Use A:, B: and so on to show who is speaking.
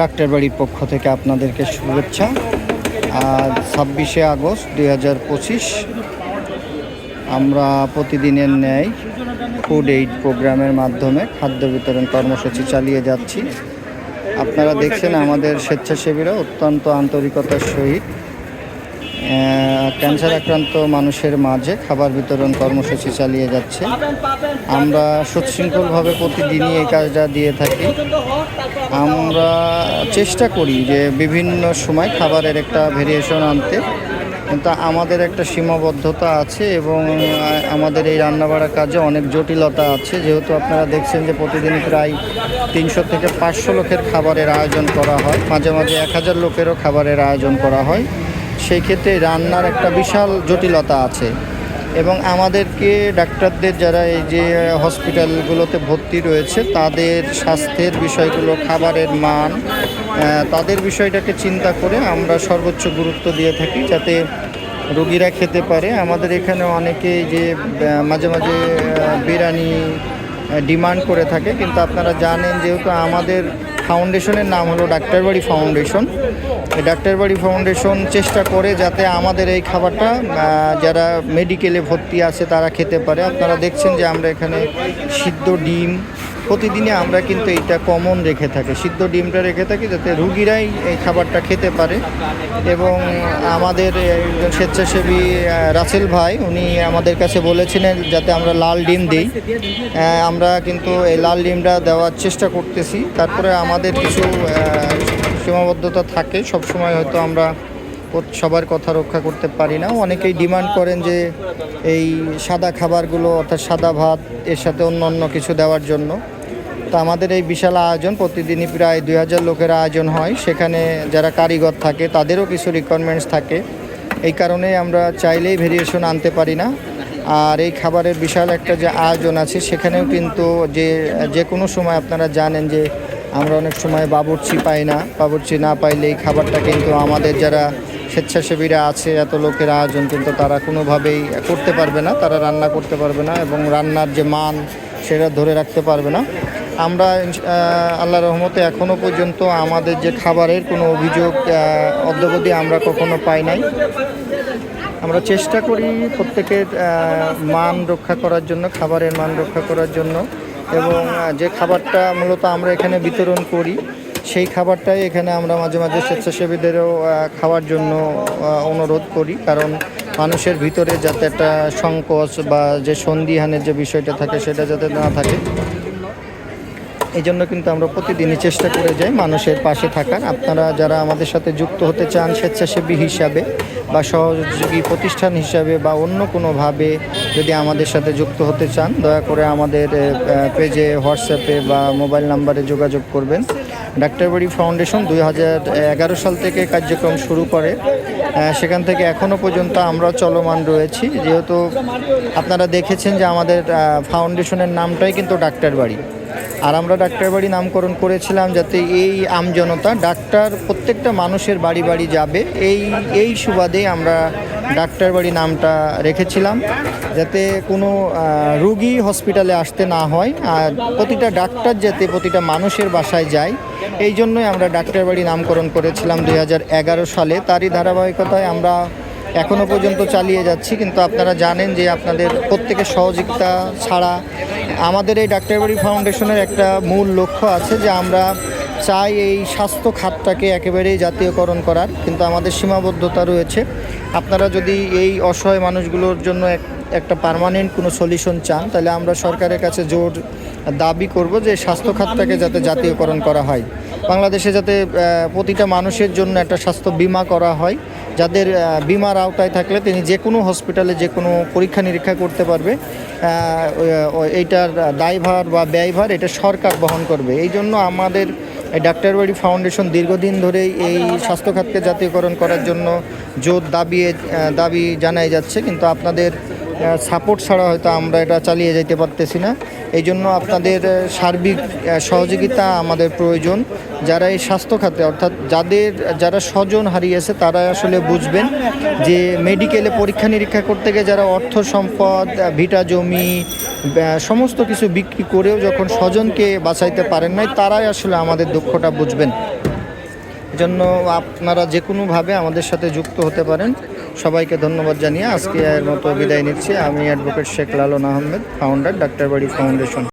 A: Doctor বাড়ির পক্ষ থেকে আপনাদেরকে শুভেচ্ছা। আর ছাব্বিশে আগস্ট দুই হাজার পঁচিশ। আমরা প্রতিদিনের ন্যায় ফুড এইড প্রোগ্রামের মাধ্যমে খাদ্য বিতরণ কর্মসূচি চালিয়ে যাচ্ছি। আপনারা দেখছেন আমাদের স্বেচ্ছাসেবীরা অত্যন্ত আন্তরিকতার সহিত ক্যান্সার আক্রান্ত মানুষের মাঝে খাবার বিতরণ কর্মসূচি চালিয়ে যাচ্ছে। আমরা সুশৃঙ্খলভাবে প্রতিদিনই এই কাজটা দিয়ে থাকি। আমরা চেষ্টা করি যে বিভিন্ন সময় খাবারের একটা ভেরিয়েশন আনতে। কিন্তু আমাদের একটা সীমাবদ্ধতা আছে এবং আমাদের এই রান্নাবাড়া কাজে অনেক জটিলতা আছে। যেহেতু আপনারা দেখছেন যে প্রতিদিন প্রায় তিনশো থেকে পাঁচশো লোকের খাবারের আয়োজন করা হয়। মাঝে মাঝে এক হাজার লোকেরও খাবারের আয়োজন করা হয়। সেই ক্ষেত্রে রান্নার একটা বিশাল জটিলতা আছে। এবং আমাদেরকে ডাক্তারদের যারা এই যে হসপিটালগুলোতে ভর্তি রয়েছে, তাদের স্বাস্থ্যের বিষয়গুলো, খাবারের মান তাদের বিষয়টাকে চিন্তা করে আমরা সর্বোচ্চ গুরুত্ব দিয়ে থাকি যাতে রোগীরা খেতে পারে। আমাদের এখানে অনেকে যে মাঝে মাঝে বিরিয়ানি ডিমান্ড করে থাকে, কিন্তু আপনারা জানেন যেহেতু আমাদের ফাউন্ডেশনের নাম হলো ডাক্তারবাড়ি ফাউন্ডেশন। এই ডাক্তারবাড়ি ফাউন্ডেশন চেষ্টা করে যাতে আমাদের এই খাবারটা যারা মেডিকেলে ভর্তি আছে তারা খেতে পারে। আপনারা দেখছেন যে আমরা এখানে সিদ্ধ ডিম প্রতিদিনে আমরা কিন্তু এইটা কমন রেখে থাকি, সিদ্ধ ডিমটা রেখে থাকি যাতে রুগীরাই এই খাবারটা খেতে পারে। এবং আমাদের একজন স্বেচ্ছাসেবী রাসেল ভাই, উনি আমাদের কাছে বলেছিলেন যাতে আমরা লাল ডিম দিই। আমরা কিন্তু এই লাল ডিমটা দেওয়ার চেষ্টা করতেছি। তারপরে আমাদের কিছু সীমাবদ্ধতা থাকে, সবসময় হয়তো আমরা সবার কথা রক্ষা করতে পারি না। অনেকেই ডিমান্ড করেন যে এই সাদা খাবারগুলো, অর্থাৎ সাদা ভাত, এর সাথে অন্য অন্য কিছু দেওয়ার জন্য। তো আমাদের এই বিশাল আয়োজন প্রতিদিনই প্রায় দুই হাজার লোকের আয়োজন হয়। সেখানে যারা কারিগর থাকে, তাদেরও কিছু রিকোয়ারমেন্টস থাকে। এই কারণে আমরা চাইলেই ভেরিয়েশন আনতে পারি না। আর এই খাবারের বিশাল একটা যে আয়োজন আছে, সেখানেও কিন্তু যে যে কোনো সময় আপনারা জানেন যে, আমরা অনেক সময় বাবুর্চি পাই না। বাবুর্চি না পাইলে এই খাবারটা কিন্তু আমাদের যারা স্বেচ্ছাসেবীরা আছে, এত লোকের আয়োজন কিন্তু তারা কোনোভাবেই করতে পারবে না। তারা রান্না করতে পারবে না এবং রান্নার যে মান, সেটা ধরে রাখতে পারবে না। আমরা আল্লাহ রহমতে এখনও পর্যন্ত আমাদের যে খাবারের কোনো অভিযোগ অদ্যবধি আমরা কখনো পাই নাই। আমরা চেষ্টা করি প্রত্যেকের মান রক্ষা করার জন্য, খাবারের মান রক্ষা করার জন্য এবং যে খাবারটা মূলত আমরা এখানে বিতরণ করি, সেই খাবারটাই এখানে আমরা মাঝে মাঝে স্বেচ্ছাসেবীদেরও খাওয়ার জন্য অনুরোধ করি। কারণ মানুষের ভিতরে যাতে একটা সংকোচ বা যে সন্দিহানের যে বিষয়টা থাকে, সেটা যাতে না থাকে এই জন্য কিন্তু আমরা প্রতিদিনই চেষ্টা করে যাই মানুষের পাশে থাকার। আপনারা যারা আমাদের সাথে যুক্ত হতে চান স্বেচ্ছাসেবী হিসাবে বা সহযোগী প্রতিষ্ঠান হিসাবে বা অন্য কোনোভাবে যদি আমাদের সাথে যুক্ত হতে চান, দয়া করে আমাদের পেজে, হোয়াটসঅ্যাপে বা মোবাইল নাম্বারে যোগাযোগ করবেন। ডাক্তারবাড়ি ফাউন্ডেশন দুই হাজার এগারো সাল থেকে কার্যক্রম শুরু করে। সেখান থেকে এখনও পর্যন্ত আমরা চলমান রয়েছি। যেহেতু আপনারা দেখেছেন যে আমাদের ফাউন্ডেশনের নামটাই কিন্তু ডাক্তারবাড়ি আর আমরা ডাক্তার বাড়ি নামকরণ করেছিলাম যাতে এই আমজনতা ডাক্তার প্রত্যেকটা মানুষের বাড়ি বাড়ি যাবে। এই এই সুবাদে আমরা ডাক্তার বাড়ি নামটা রেখেছিলাম যাতে কোনো রুগী হসপিটালে আসতে না হয় আর প্রতিটা ডাক্তার যাতে প্রতিটা মানুষের বাসায় যায়। এই জন্যই আমরা ডাক্তার বাড়ি নামকরণ করেছিলাম দু হাজার এগারো সালে। তারই ধারাবাহিকতায় আমরা এখনও পর্যন্ত চালিয়ে যাচ্ছি। কিন্তু আপনারা জানেন যে আপনাদের প্রত্যেকের সহযোগিতা ছাড়া আমাদের এই ডাক্তারবাড়ি ফাউন্ডেশনের একটা মূল লক্ষ্য আছে যে আমরা চাই এই স্বাস্থ্য খাতটাকে একেবারেই জাতীয়করণ করার, কিন্তু আমাদের সীমাবদ্ধতা রয়েছে। আপনারা যদি এই অসহায় মানুষগুলোর জন্য এক, একটা পার্মানেন্ট কোনো সলিউশন চান, তাহলে আমরা সরকারের কাছে জোর দাবি করব যে স্বাস্থ্য খাতটাকে যাতে জাতীয়করণ করা হয়। বাংলাদেশে যাতে প্রতিটা মানুষের জন্য একটা স্বাস্থ্য বীমা করা হয় যাদের বিমার আওতায় থাকলে তিনি যে কোনো হসপিটালে যে কোনো পরীক্ষা নিরীক্ষা করতে পারবে। এইটার দায়ভার বা ব্যয়ভার এটা সরকার বহন করবে। এই জন্য আমাদের এই ডাক্তারবাড়ি ফাউন্ডেশন দীর্ঘদিন ধরেই এই স্বাস্থ্য খাতকে জাতীয়করণ করার জন্য জোর দাবি দাবি জানাই যাচ্ছে, কিন্তু আপনাদের সাপোর্ট ছাড়া হয়তো আমরা এটা চালিয়ে যেতে পারতেছি না। এই জন্য আপনাদের সার্বিক সহযোগিতা আমাদের প্রয়োজন। যারা এই স্বাস্থ্য খাতে অর্থাৎ যাদের, যারা স্বজন হারিয়েছে তারা আসলে বুঝবেন যে মেডিকেলে পরীক্ষা নিরীক্ষা করতে গিয়ে যারা অর্থ সম্পদ ভিটা জমি সমস্ত কিছু বিক্রি করেও যখন স্বজনকে বাঁচাইতে পারেন নাই, তারাই আসলে আমাদের দুঃখটা বুঝবেন। জন্য আপনারা যে কোনোভাবে আমাদের সাথে যুক্ত হতে পারেন। সবাইকে ধন্যবাদ জানিয়ে আজকে এর মতো বিদায় নিচ্ছি। আমি advocate Sheikh Lalon Ahmed founder Daktarbari foundation